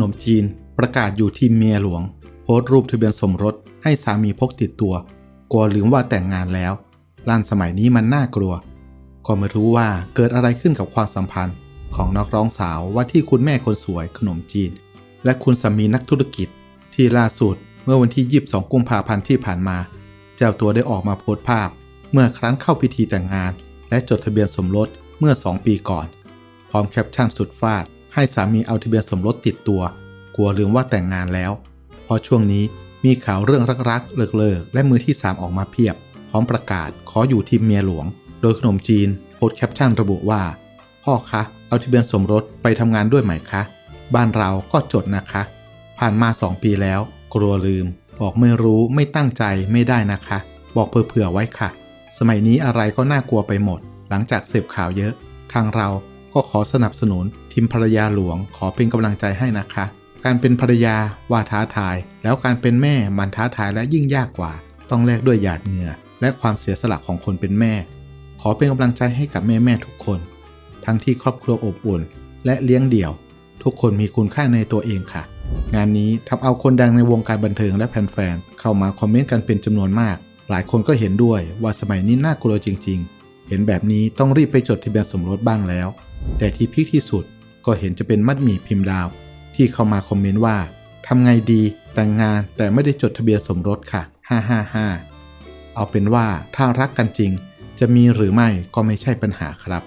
นมจีน ประกาศอยู่ที่เมียหลวง โพสต์รูปทะเบียนสมรสให้สามีพกติดตัว กลัวลืมว่าแต่งงานแล้วล้านสมัยนี้มันน่ากลัว ก็ไม่รู้ว่าเกิดอะไรขึ้นกับความสัมพันธ์ ของนักร้องสาวว่าที่คุณแม่คนสวยขนมจีน และคุณสามีนักธุรกิจ ที่ล่าสุดเมื่อวันที่ 22 กุมภาพันธ์ที่ผ่านมา เจ้าตัวได้ออกมาโพสต์ภาพ เมื่อครั้งเข้าพิธีแต่งงาน และจดทะเบียนสมรสเมื่อ 2 ปีก่อน พร้อมแคปชั่นสุดฟาด ให้สามีเอาทะเบียนสมรสติดตัว กลัวลืมว่าแต่งงานแล้ว เพราะช่วงนี้มีข่าวเรื่องรักๆ เลิกๆ และมือที่ 3 ออกมาเพียบ พร้อมประกาศขออยู่ทีมเมียหลวง โดยขนมจีนโพสแคปชั่นระบุว่า พ่อคะเอาทะเบียนสมรสไปทำงานด้วยไหมคะ บ้านเราก็จดนะคะ ผ่านมา 2 ปีแล้ว กลัวลืม บอกไม่รู้ไม่ตั้งใจไม่ได้นะคะ บอกเผื่อๆไว้ค่ะ สมัยนี้อะไรก็น่ากลัวไปหมด หลังจากเสพข่าวเยอะ ทางเรา ก็ขอสนับสนุนทีมภรรยาหลวงขอเป็นกำลังใจให้นะคะ การเป็นภรรยาว่าท้าทาย แล้วการเป็นแม่มันท้าทายและยิ่งยากกว่า ต้องแลกด้วยหยาดเหงื่อและความเสียสละของคนเป็นแม่ ขอเป็นกำลังใจให้กับแม่ๆทุกคน ทั้งที่ครอบครัวอบอุ่น และเลี้ยงเดี่ยว ทุกคนมีคุณค่าในตัวเองค่ะ งานนี้ทำเอาคนดังในวงการบันเทิงและแฟนๆเข้ามาคอมเมนต์กันเป็นจำนวนมาก หลายคนก็เห็นด้วยว่าสมัยนี้น่ากลัวจริง ๆ เห็นแบบนี้ต้องรีบไปจดทะเบียนสมรสบ้างแล้ว แต่ที่พิกที่สุดก็เห็นจะเป็นมัดหมี่พิมพ์ดาว ที่เข้ามาคอมเมนต์ว่าทำไงดีแต่งงานแต่ไม่ได้จดทะเบียนสมรสค่ะ 555 เอาเป็นว่าถ้ารักกันจริง จะมีหรือไม่ก็ไม่ใช่ปัญหาครับ